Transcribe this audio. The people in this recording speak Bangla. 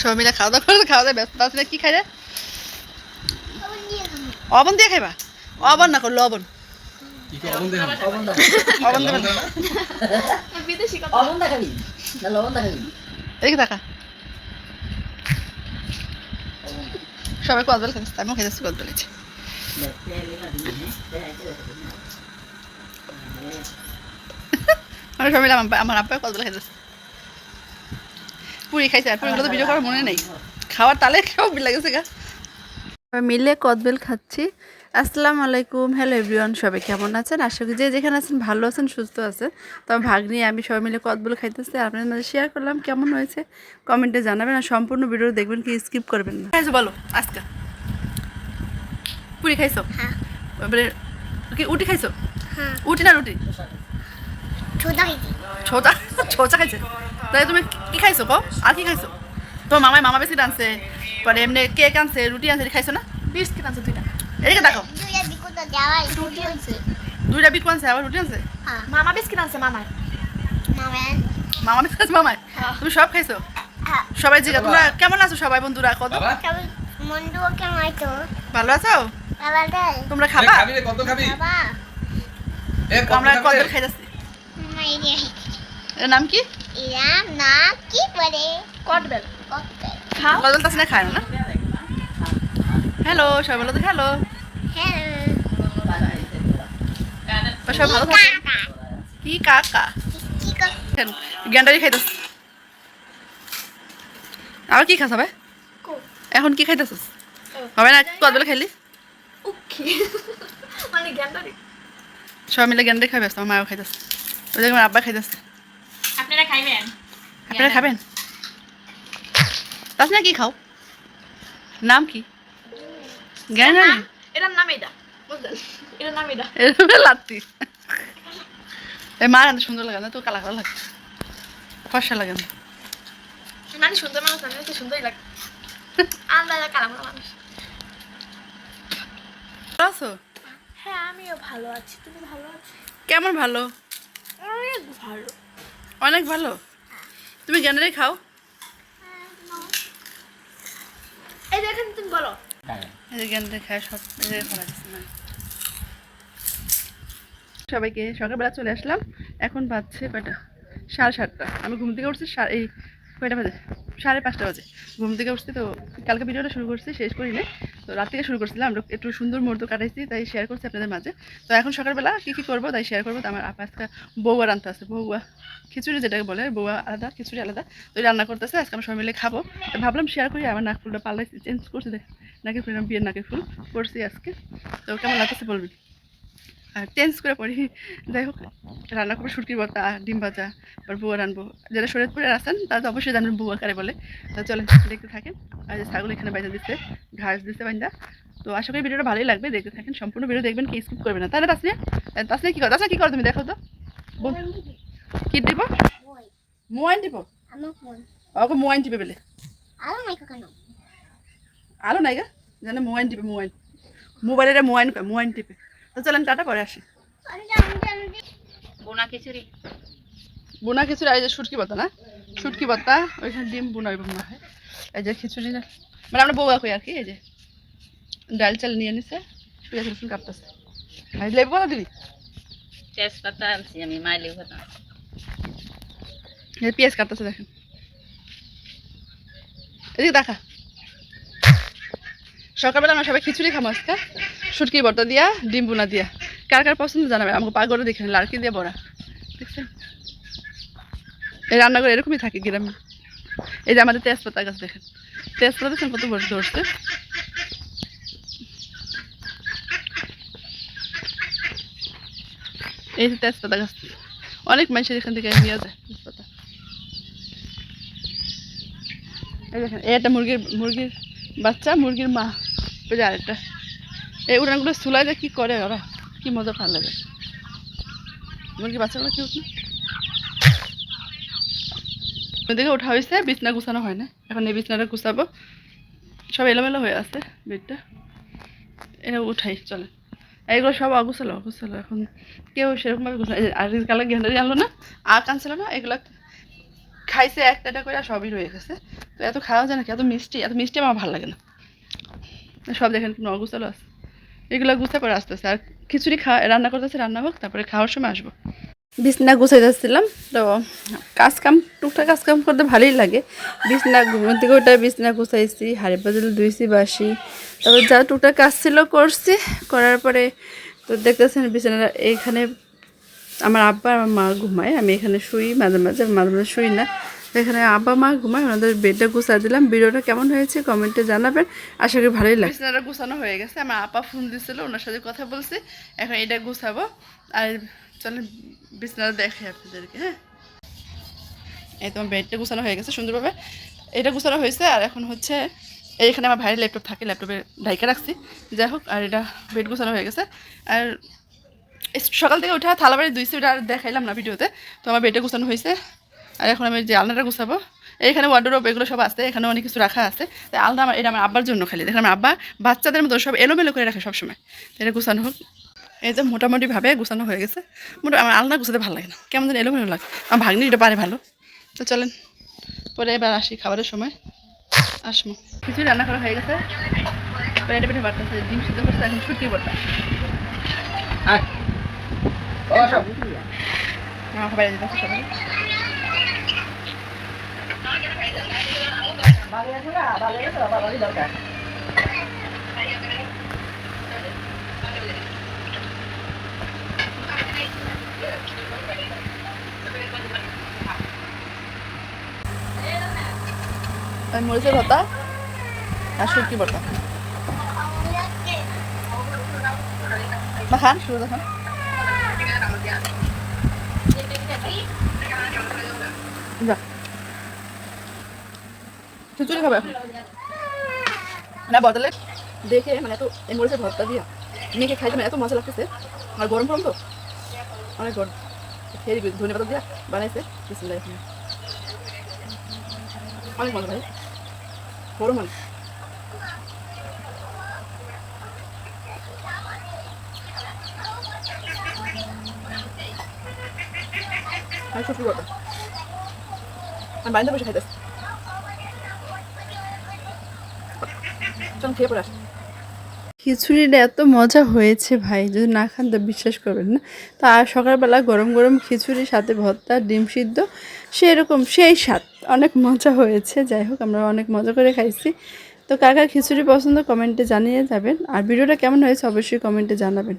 সবাই মিলে খাওয়া দাওয়া করে খাওয়া দাওয়া ব্যস্ত তাছাড়া কি খাই রে অবন দিয়ে খাইবা? অবন না করল অবন। সবাই কদবেল আমিও কদবেল আছে আমরা সবাই আমার আমার আব্বা কদবেল খাইতেছে। পুরি খাইছে আর পুরিগুলো তো ভিডিও করার মনে নেই। খাওয়ার তালে সব লাগেছে গা। মিলে কদবেল খাচ্ছি। আসসালামু আলাইকুম হ্যালো এভরিওয়ান সবাই কেমন আছেন? আশা করি যে যেখানে আছেন ভালো আছেন সুস্থ আছেন। তো আমার ভাগ নিয়ে আমি সবাই মিলে কদবেল খাইতেছি। আপনাদের মাঝে শেয়ার করলাম কেমন হয়েছে। কমেন্টে জানাবেন আর সম্পূর্ণ ভিডিও দেখবেন কি স্কিপ করবেন না। খাইছো বলো আজকে। পুরি খাইছো? হ্যাঁ। এবারে কি উটি খাইছো হ্যাঁ উটি না রুটি ছোটা খাইছি। ছোচা ছোচা খাইছে? তাই তুমি কি খাইছো কো আর কি খাইছো? তোমার মামাই মামা বেশি আনছে পরে এমনি কেক আনছে রুটি আনছে খাইছো না? বিস্কিট আছে দুইটা। এদিকে দেখো। দুইটা বিকুটা রুটি আছে আনছে। আবার রুটি আনছে? হ্যাঁ। মামা বিস্কিট আছে মামা মামা। মামা বেশি আনছে মামাই? হ্যাঁ। তুমি সব খাইছো? হ্যাঁ। সবাই জিগা তোমরা কেমন আছো সবাই বন্ধুরা? কত? কেমন? মন্ডু কেমন আইতো ভালো আছো? তোমরা খাবা? খাবি রে কত খাবি? বাবা এ কত আমরা রে? খাইতেছি? এর নাম কি? বলে? কটবেল খাও। খায় না? হ্যালো সবাই বলো তো হ্যালো হ্যাঁ সবাই ভালো থাকে? কি কাকা? কি গ্যান্ডারি আর কি খাস ভাই এখন কি খাইতেছিস হবে না কদবেল খাইলি? মানে সবাই মিলে গ্যান্ডারি খাবে আমার মাও খাইতেছে। ওই দেখবেন আব্বা খাইতেছে। আপনারা খাইবেন? আপনারা খাবেন? তাছ না কি খাও? নাম কি? গ্যান্ডারি এটার নাম এটা। বুঝলেন? এটার নাম এটা। লাত্তি। এই মা রান্না সুন্দর লাগে না তো কালা কালা লাগে। ফর্সা লাগে না। মানে সুন্দর মানুষ তো সুন্দরই লাগে। আলাদা কালাম মানুষ। আছো? হ্যাঁ আমিও ভালো আছি। তুমি ভালো আছো? কেমন ভালো? অনেক ভালো। অনেক ভালো তুমি গ্যান্ডারি খাও। এই দেখেন তুমি বলো। এই যে খায় সব এই যে ফলা দিচ্ছে মানে। সবাইকে সকালবেলা চলে আসলাম। এখন বাজছে কয়টা? সাড়ে সাতটা। আমি ঘুম থেকে উঠছি এই কয়টা বাজে? সাড়ে পাঁচটা বাজে। ঘুম থেকে উঠছি তো কালকে ভিডিওটা শুরু করছি শেষ করি না তো রাত থেকে শুরু করছিলাম, আমরা একটু সুন্দর মুহূর্ত কাটাইছি, তাই শেয়ার করছি আপনাদের মাঝে। তো এখন সকালবেলা কী কী করব, তাই শেয়ার করব। তো আমার আপা আজকে বৌয়া রান্না আছে বৌয়া খিচুড়ি যেটাকে বলে বৌয়া আলাদা, খিচুড়ি আলাদা। তো রান্না করতেছে, আজকে আমরা সবাই মিলে খাব। ভাবলাম শেয়ার করি, আমার নাক ফুলটা পাল্লা চেঞ্জ করছি, দেখ, নাকের ফুল বিয়ের নাকের ফুল করছি আজকে। তো কেমন লাগতেছে বলবি? আর করে পড়ি। যাই হোক, রান্না করব সুটকির বর্তা, ডিম ভাজা আর বুয়া রানবো যারা শরীরপুরে আসেন তারা তো অবশ্যই জানবেন বুয়া কারে বলে। তো চলেন, দেখতে থাকেন। আর যে ছাগল এখানে বাইজা দিচ্ছে ঘাস দিচ্ছে বাইন্দা। তো আশা করি ভিডিওটা ভালোই লাগবে, দেখতে থাকেন। সম্পূর্ণ ভিডিও দেখবেন কি স্কিপ করবে না। তাহলে তাসনিয়া তাসনিয়া কী করো, তাসনিয়া কী করো তুমি? দেখো তো। কী দিব? মোয়াইন দিব? ওকে মোয়াইন টিপে বেলে। আলো নাই গা। জানে মোবাইল টিপে মোবাইল মোবাইলের মোবাইল মোবাইল টিপে তো চলেন টাটা পরে আসি। বোনা খিচুড়ি। বোনা খিচুড়ি এই যে সুটকি বত্তা না? সুটকি বত্তা ওইখানে ডিম বোনা বোনা হয়। এই যে খিচুড়ি না। মানে আমরা বউয়া কই আর কি এই যে। ডাল চাল নিয়ে নিছে পেঁয়াজ রসুন কাটতেছে ভাই লেবু কথা দিবি? তেজপাতা আনছি আমি মাইলি ভাতা এই পেঁয়াজ কাটতেছে দেখেন। এদিকে দেখা। সকালবেলা আমরা সবাই খিচুড়ি খাব আজকে। সুটকি বর্তা দিয়া, ডিম বোনা দিয়া। কার কার পছন্দ জানাবে? আমাকে পাগরে দেখে লাড়কি দিয়ে বড়া। দেখছেন? এই রান্নাঘর এরকমই থাকে গ্রামে। এই যে আমাদের তেজপাতা গাছ দেখেন। তেজপাতা দেখছেন কত বড় ধরছে? এই যে তেজপাতা গাছ। অনেক মানুষের এখান থেকে নিয়ে যায় তেজপাতা। এই দেখেন, এই একটা মুরগির মুরগির বাচ্চা, মুরগির মা। ওই আরেকটা। এই উড়ানগুলো চুলায় যে কী করে ওরা? কি মজা ভালো লাগে। মুরগির বাচ্চাগুলো কি উঠি ওদিকে ওঠা হয়েছে, বিছনা গুছানো হয় না। এখন এই বিছনাটা গুছাবো। সব এলোমেলো হয়ে আছে বেডটা। এটা উঠাই, চলে। এইগুলো সব অগুছালো অগুছালো। এখন কেউ সেরকমভাবে গুছানো আর কালা গেন্ডারি আনলো না, আর কানছিল না, এগুলো খাইছে একটা একটা করে সবই রয়ে গেছে। তো এত খাওয়া যায় না কি? এত মিষ্টি এত মিষ্টি আমার ভালো লাগে না। সব দেখেন ন গুছালো আছে। এগুলো গুছা করে আসতেছে। আর খিচুড়ি খাওয়া রান্না করতেছে রান্না হোক তারপরে খাওয়ার সময় আসব। বিছনা গুছাই যাচ্ছিলাম, তো কাজ কাম টুকটাক কাজ কাম করতে ভালোই লাগে। বিছনা থেকে ওটা বিছনা গুছাইছি, হাড়ি পাজল ধুইছি, বাসি। তারপর যা টুকটাক কাজ ছিল করছি, করার পরে তো দেখতেছেন বিছানাটা এইখানে আমার আব্বা আমার মা ঘুমায়, আমি এখানে শুই, মাঝে মাঝে মাঝে মাঝে শুই না। এখানে আব্বা, মা ঘুমায়, ওনাদের বেডটা গুছা দিলাম। ভিডিওটা কেমন হয়েছে কমেন্টে জানাবেন। আশা করি ভালোই লাগে বিছানাটা গুছানো হয়ে গেছে। আমার আপা ফোন দিছিল, ওনার সাথে কথা বলছি। এখন এটা গুছাবো। আর চলেন, বিছানাটা দেখে আপনাদেরকে হ্যাঁ? এই তোমার বেডটা গুছানো হয়ে গেছে সুন্দরভাবে। এটা গুছানো হয়েছে, আর এখন হচ্ছে এইখানে আমার ভাইয়ের ল্যাপটপ থাকে ল্যাপটপে ঢাইকা রাখছি। যাই হোক, আর এটা বেড গুছানো হয়ে গেছে। আর সকাল থেকে উঠে থালা বাড়ি দুইছি ওটা আর দেখাইলাম না ভিডিওতে। তো আমার বেডে গুছানো হয়েছে। আর এখন আমি যে আলনাটা গুছাবো এইখানে ওয়ার্ডরোব এগুলো সব আছে এখানে অনেক কিছু রাখা আছে। তাই আলনা আমার এটা আমার আব্বার জন্য খালি। দেখেন আমার আব্বা বাচ্চাদের মতো সব এলোমেলো করে রাখে সবসময়। এটা গুছানো হোক। এই যে মোটামুটিভাবে গুছানো হয়ে গেছে। মোটা আমার আলনা গুছাতে ভালো লাগে না। কেমন যেন এলোমেলো লাগে। আমার ভাগ্নি এটা পারে ভালো। তো চলেন পরে এবার আসি খাবারের সময়। আসব। কিছু রান্না করা হয়ে গেছে। পরে এটা পেটে বাড়তেছে ডিম সিদ্ধ করছে এখন ছুটি বটা আমার খাবার দিতে সবাই মরিচের ভর্তা? আর শুটকি ভর্তা। মা খান শুরু দেখান যা। খিচুড়ি খাবে? না, বদলে। দেখে মানে এত মরিচের ভর্তা দিয়া মেখে খাইতে মানে এত মজা লাগতেছে। আর গরম গরম তো? অনেক গরম। খেয়ে দিবি ধনে পাতা দিয়া বানাইছে। বিসমিল্লাহ অনেক মজা ভাই। গরম অনেক। আমি শুটকি ভর্তা আমি বাড়িতে বসে খাইতেছি। চল খেয়ে পড়ে খিচুড়িটা এত মজা হয়েছে ভাই, যদি না খান তো বিশ্বাস করবেন না। তা আর সকালবেলা গরম গরম খিচুড়ির সাথে ভর্তা, ডিম সিদ্ধ, সেরকম সেই স্বাদ। অনেক মজা হয়েছে, যাই হোক, আমরা অনেক মজা করে খাইছি। তো কার কার খিচুড়ি পছন্দ কমেন্টে জানিয়ে যাবেন। আর ভিডিওটা কেমন হয়েছে অবশ্যই কমেন্টে জানাবেন।